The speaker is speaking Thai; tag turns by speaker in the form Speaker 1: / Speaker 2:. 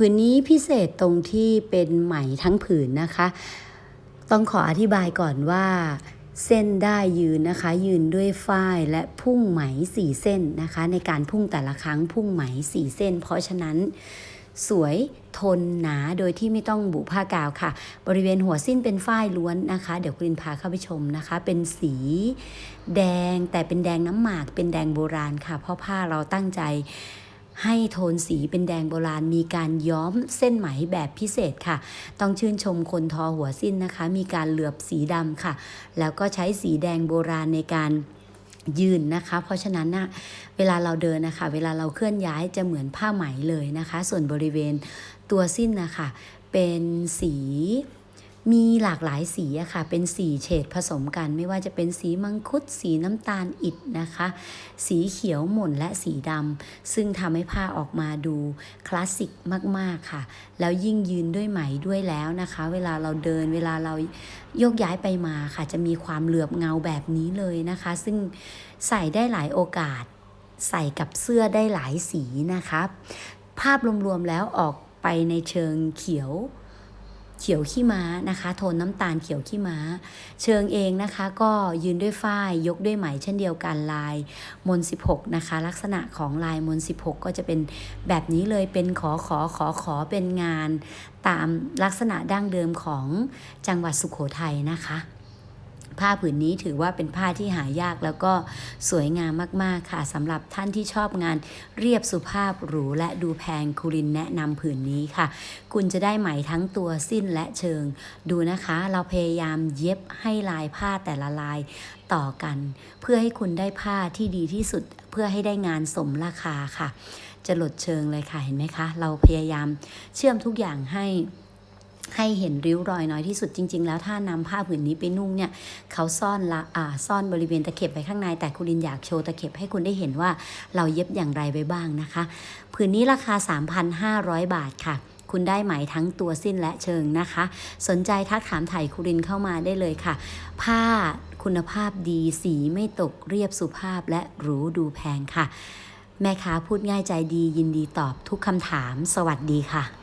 Speaker 1: ผืนนี้พิเศษตรงที่เป็นไหมทั้งผืนนะคะ ต้องขออธิบายก่อนว่า เส้นได้ยืนนะคะ ยืนด้วยฝ้ายและพุ่งไหมสี่เส้นนะคะ ในการพุ่งแต่ละครั้งพุ่งไหมสี่เส้น เพราะฉะนั้นสวยทนหนาโดยที่ไม่ต้องบุผ้ากาวค่ะ บริเวณหัวสิ้นเป็นฝ้ายล้วนนะคะ เดี๋ยวคุณลินพาเข้าไปชมนะคะ เป็นสีแดงแต่เป็นแดงน้ำหมากเป็นแดงโบราณค่ะ เพราะผ้าเราตั้งใจ ให้โทนสีเป็นแดงโบราณ มีการย้อมเส้นไหมแบบพิเศษค่ะ ต้องชื่นชมคนทอหัวสิ้นนะคะ มีการเหลือบสีดำค่ะ แล้วก็ใช้สีแดงโบราณในการยืนนะคะ เพราะฉะนั้นนะเวลาเราเดินนะคะ เวลาเราเคลื่อนย้ายจะเหมือนผ้าไหมเลยนะคะ ส่วนบริเวณตัวสิ้นนะคะ เป็นสี มีหลากหลายสีอะค่ะ เป็นสีเฉดผสมกัน ไม่ว่าจะเป็นสีมังคุด สีน้ำตาลอิฐนะคะ สีเขียวหม่นและสีดำ ซึ่งทำให้ผ้าออกมาดูคลาสสิกมาก ๆ ค่ะ แล้วยิ่งยืนด้วยไหมด้วยแล้วนะคะ เวลาเราเดิน เวลาเราโยกย้ายไปมาค่ะ จะมีความเหลือบเงาแบบนี้เลยนะคะ ซึ่งใส่ได้หลายโอกาส ใส่กับเสื้อได้หลายสีนะคะ ภาพรวมๆแล้วออกไปในเชิงเขียว เขียวขี้ม้านะคะ โทนน้ำตาลเขียวขี้ม้า เชิงเองนะคะ ก็ยืนด้วยฝ้ายยกด้วยไหมเช่นเดียวกันลายมน 16 นะคะ ลักษณะของลายมน 16 ก็จะเป็นแบบนี้เลยเป็นขอขอขอขอเป็นงาน ตามลักษณะดั้งเดิมของจังหวัดสุขโขทัยนะคะ ผ้าผืนนี้ถือว่าเป็นผ้าที่หายากแล้วก็สวยงามมากๆค่ะสำหรับท่านที่ชอบงานเรียบสุภาพหรูและดูแพงคุรินแนะนำผืนนี้ค่ะ คุณจะได้ไหมทั้งตัวสิ้นและเชิง ดูนะคะ เราพยายามเย็บให้ลายผ้าแต่ละลายต่อกัน เพื่อให้คุณได้ผ้าที่ดีที่สุด เพื่อให้ได้งานสมราคาค่ะ จะหลดเชิงเลยค่ะเห็นไหมคะ เราพยายามเชื่อมทุกอย่างให้ ให้เห็นริ้วรอยน้อยที่สุดจริง ๆ แล้วถ้านำผ้าผืนนี้ไปนุ่งเนี่ยเขาซ่อนละอ่าซ่อนบริเวณตะเข็บไว้ข้างใน แต่คุณลินอยากโชว์ตะเข็บให้คุณได้เห็นว่าเราเย็บอย่างไรไว้บ้างนะคะ ผืนนี้ราคา 3,500 บาทค่ะ คุณได้ไหมทั้งตัวสิ้นและเชิงนะคะ สนใจทักถามไถ่คุรินเข้ามาได้เลยค่ะ ผ้าคุณภาพดีสีไม่ตกเรียบสุภาพและหรูดูแพงค่ะ แม่ค้าพูดง่ายใจดียินดีตอบทุกคำถาม สวัสดีค่ะ